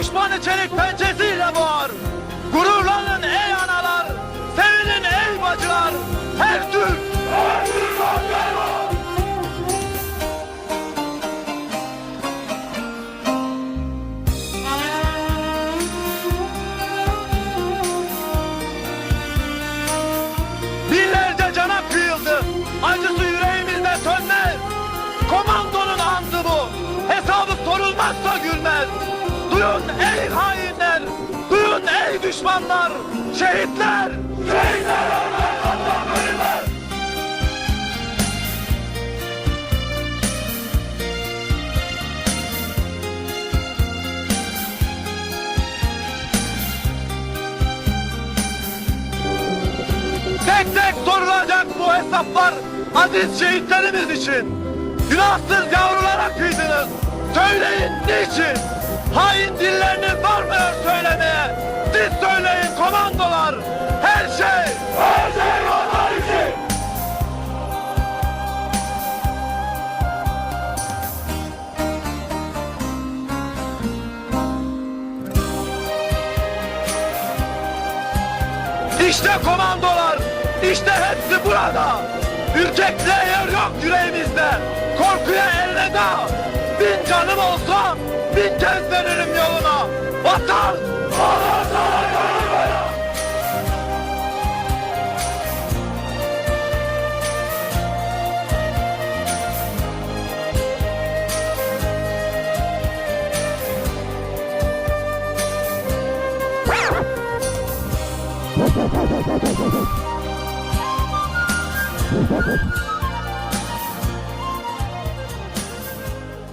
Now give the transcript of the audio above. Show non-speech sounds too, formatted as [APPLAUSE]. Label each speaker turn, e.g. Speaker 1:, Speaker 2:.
Speaker 1: Üç tane çelik pençesiyle var. Gururla Duyun ey hainler. Duyun ey düşmanlar. Şehitler. Şehitler ölmez. Vatan ölmez. Tek tek sorulacak bu hesaplar aziz şehitlerimiz için. Günahsız yavrulara kıydınız. Söyleyin niçin? Hain dilleriniz varmıyor söylemeye. Siz söyleyin komandolar. Her şey, her şey vatan için. İşte komandolar, işte hepsi burada. Ürkekliğe yer yok yüreğimizde. Korkuya elveda. Bin canım olsa bin kez veririm yoluna. Vatan!
Speaker 2: You. [LAUGHS]